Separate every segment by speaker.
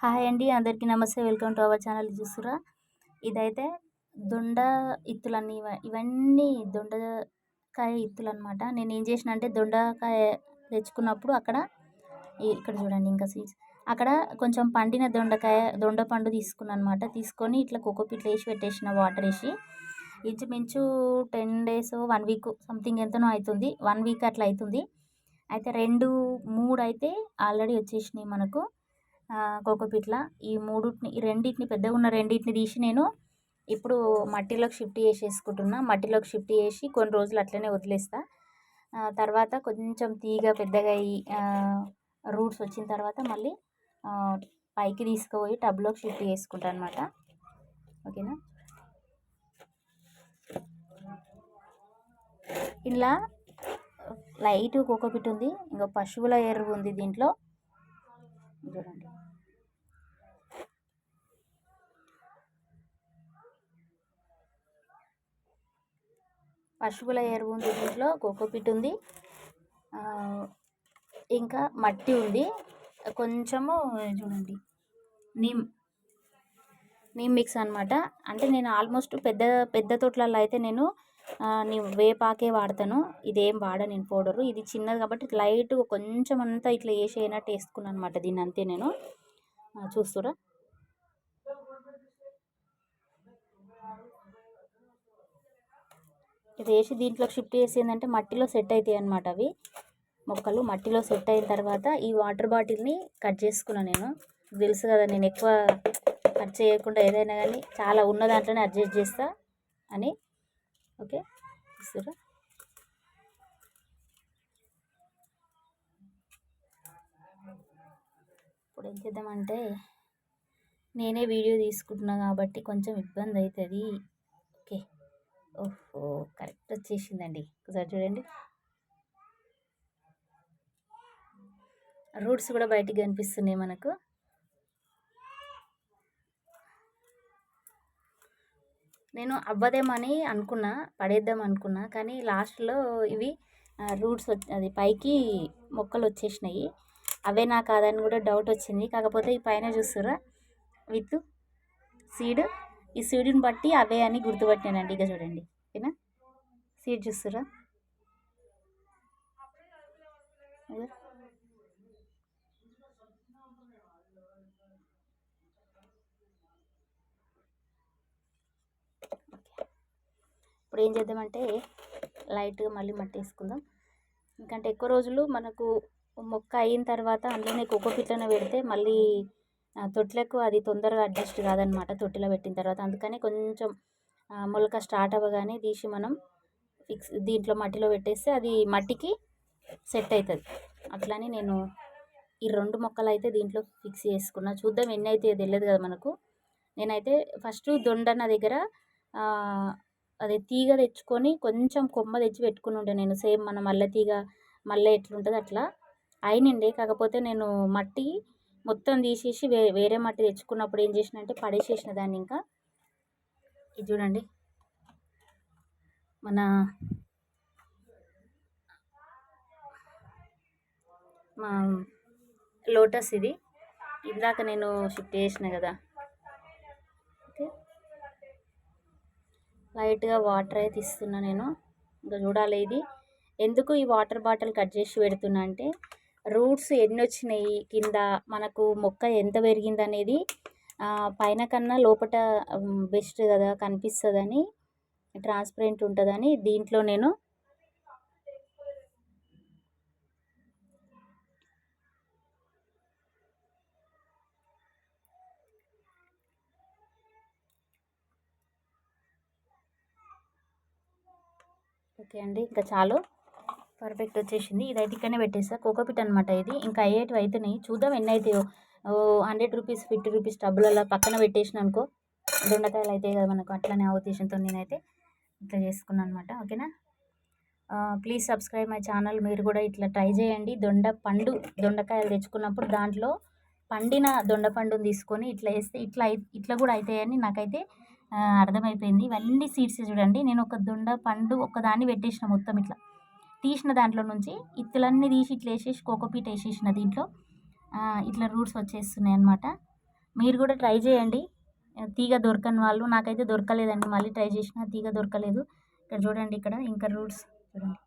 Speaker 1: Hi అండి అందరికీ namaste. Welcome to our channel చూస్తురా ఇదైతే దొండ ఇత్తులన్నీ ఇవన్నీ దొండకాయ ఇత్తులు అనమాట నేను ఏం చేసిన అంటే దొండకాయ తెచ్చుకున్నప్పుడు అక్కడ ఇక్కడ చూడండి ఇంకా సీడ్స్. అక్కడ కొంచెం పండిన దొండకాయ దొండ పండు తీసుకున్నాను అనమాట తీసుకొని ఇట్లా కోకోపీట్లు వేసి పెట్టేసిన వాటర్ వేసి ఇంచుమించు ten days one week something ఎంతనో అవుతుంది వన్ వీక్ అట్లా అవుతుంది అయితే రెండు మూడు అయితే ఆల్రెడీ వచ్చేసినాయి మనకు. కోకోపీట్ల ఈ మూడుని ఈ రెండింటిని పెద్దగా ఉన్న రెండింటిని తీసి నేను ఇప్పుడు మట్టిలోకి షిఫ్ట్ చేసేసుకుంటున్నా. మట్టిలోకి షిఫ్ట్ చేసి కొన్ని రోజులు అట్లనే వదిలేస్తా. తర్వాత కొంచెం తీగ పెద్దగా అయ్యి రూట్స్ వచ్చిన తర్వాత మళ్ళీ పైకి తీసుకుపోయి టబ్లోకి షిఫ్ట్ చేసుకుంటాను అనమాట ఓకేనా? ఇలా లైట్ కోకోపిట్ ఉంది. ఇంకా పశువుల ఎరువు ఉంది దీంట్లో. చూడండి పశువుల ఎరువు ఉంది దీంట్లో కోకోపిట్ ఉంది. ఇంకా మట్టి ఉంది. కొంచెము చూడండి. నీమ్ నీమ్ మిక్స్ అనమాట అంటే నేను ఆల్మోస్ట్ పెద్ద పెద్ద తోటలలో అయితే నేను నీ వేపాకే వాడతాను. ఇదేం వాడ నేను పౌడరు. ఇది చిన్నది కాబట్టి లైట్ కొంచెం అంతా ఇట్లా వేసేయనట్టు వేసుకున్నాను అనమాట దీన్ని అంతే నేను. చూస్తురా? ఇది వేసి దీంట్లోకి షిఫ్ట్ చేసి మట్టిలో సెట్ అవుతాయి అనమాట అవి. మొక్కలు మట్టిలో సెట్ అయిన తర్వాత ఈ వాటర్ బాటిల్ని కట్ చేసుకున్నాను నేను. తెలుసు కదా నేను ఎక్కువ కట్ చేయకుండా ఏదైనా కానీ చాలా ఉన్న దాంట్లోనే అడ్జస్ట్ చేస్తా అని. ఓకే? చూస్తారా ఇప్పుడు ఏం చేద్దామంటే నేనే వీడియో తీసుకుంటున్నా కాబట్టి కొంచెం ఇబ్బంది అవుతుంది. ఓహో! కరెక్ట్ వచ్చేసిందండి. ఒకసారి చూడండి. రూట్స్ కూడా బయటికి కనిపిస్తున్నాయి మనకు. నేను అవ్వదేమని అనుకున్నా పడేద్దాం అనుకున్నా కానీ లాస్ట్లో ఇవి రూట్స్ అది పైకి మొక్కలు వచ్చేసినాయి. అవే నా కాదని కూడా డౌట్ వచ్చింది. కాకపోతే ఈ పైన చూస్తురా విత్ సీడ్. ఈ సీడ్ని బట్టి అవే అని గుర్తుపట్టానండి. ఇక చూడండి. ఓకేనా? సీడ్ చూస్తురా ఇప్పుడు ఏం చేద్దామంటే లైట్గా మళ్ళీ మట్టి వేసుకుందాం ఎందుకంటే ఎక్కువ రోజులు మనకు మొక్క అయిన తర్వాత అందులోనే కోకోపిట్లను పెడితే మళ్ళీ తొట్లకు అది తొందరగా అడ్జస్ట్ కాదనమాట తొట్టిలో పెట్టిన తర్వాత. అందుకని కొంచెం మొలక స్టార్ట్ అవ్వగానే తీసి మనం ఫిక్స్ దీంట్లో మట్టిలో పెట్టేస్తే అది మట్టికి సెట్ అవుతుంది. అట్లని నేను ఈ రెండు మొక్కలు అయితే దీంట్లో ఫిక్స్ చేసుకున్నా. చూద్దాం ఎన్ని అయితే తెలియదు కదా మనకు. నేనైతే ఫస్ట్ దొండ నా దగ్గర అది అదే తీగ తెచ్చుకొని కొంచెం కొమ్మ తెచ్చి పెట్టుకుని ఉండే నేను. సేమ్ మన మల్లె తీగ మల్లె ఎట్లుంటుంది అట్లా. అయినండి. కాకపోతే నేను మట్టి మొత్తం తీసేసి వే వేరే మట్టి తెచ్చుకున్నప్పుడు ఏం చేసిన అంటే పడేసేసిన దాన్ని ఇంకా. ఇది చూడండి. మన మా లోటస్ ఇది. ఇందాక నేను షిఫ్ట్ చేసిన కదా. లైట్గా వాటర్ అయితే ఇస్తున్నా నేను. ఇంకా చూడాలి ఇది. ఎందుకు ఈ వాటర్ బాటిల్ కట్ చేసి పెడుతున్నా అంటే రూట్స్ ఎన్ని వచ్చినాయి కింద? మనకు మొక్క ఎంత పెరిగింది అనేది పైన కన్నా లోపల బెస్ట్ కదా కనిపిస్తుందని ట్రాన్స్పరెంట్ ఉంటుందని దీంట్లో నేను ఓకే అండి. ఇంకా చాలు. పర్ఫెక్ట్ వచ్చేసింది. ఇదైతే ఇక్కడనే పెట్టేస్తా. కోకోపిట్ అనమాట ఇది. ఇంకా అయ్యేటివి అవుతున్నాయి చూద్దాం ఎన్ని అవుతాయో ఓ హండ్రెడ్ రూపీస్ ఫిఫ్టీ రూపీస్ డబ్బులలో పక్కన పెట్టేసిన అనుకో. దొండకాయలు అవుతాయి కదా మనకు. అట్లనే ఆ ఉద్దేశంతో నేనైతే ఇట్లా చేసుకున్నాను అనమాట ఓకేనా? Please subscribe my channel. మీరు కూడా ఇట్లా ట్రై చేయండి. దొండ పండు దొండకాయలు తెచ్చుకున్నప్పుడు దాంట్లో పండిన దొండపండుని తీసుకొని ఇట్లా వేస్తే ఇట్లా ఇట్లా కూడా అవుతాయని నాకైతే అర్థమైపోయింది. ఇవన్నీ సీడ్స్ చూడండి. నేను ఒక దొండ పండు ఒకదాన్ని పెట్టేసిన మొత్తం ఇట్లా. తీసిన దాంట్లో నుంచి ఇత్తులన్నీ తీసి ఇట్లా వేసేసి కోకోపీట్ వేసేసిన దీంట్లో ఇట్లా రూట్స్ వచ్చేస్తున్నాయి అనమాట మీరు కూడా ట్రై చేయండి. తీగ దొరకని వాళ్ళు నాకైతే దొరకలేదండి మళ్ళీ ట్రై చేసిన తీగ దొరకలేదు. ఇక్కడ చూడండి ఇక్కడ ఇంకా రూట్స్ చూడండి.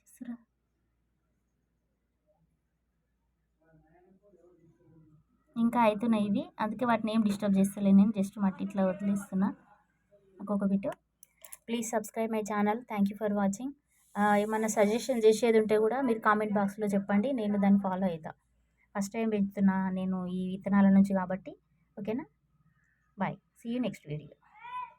Speaker 1: చూస్తురా? ఇంకా అవుతున్నాయి ఇవి. అందుకే వాటిని ఏం డిస్టర్బ్ చేస్తలేను నేను జస్ట్ మట్టి ఇట్లా వదిలేస్తున్నా. ఒక్కొక్క bit please subscribe my channel thank you for watching ఏమైనా సజెషన్ చేసేది ఉంటే కూడా మీరు కామెంట్ బాక్స్లో చెప్పండి. నేను దాన్ని ఫాలో అవుతా ఫస్ట్ టైం పెంచుతున్నా నేను ఈ విత్తనాల నుంచి కాబట్టి. ఓకేనా? Bye. See you next video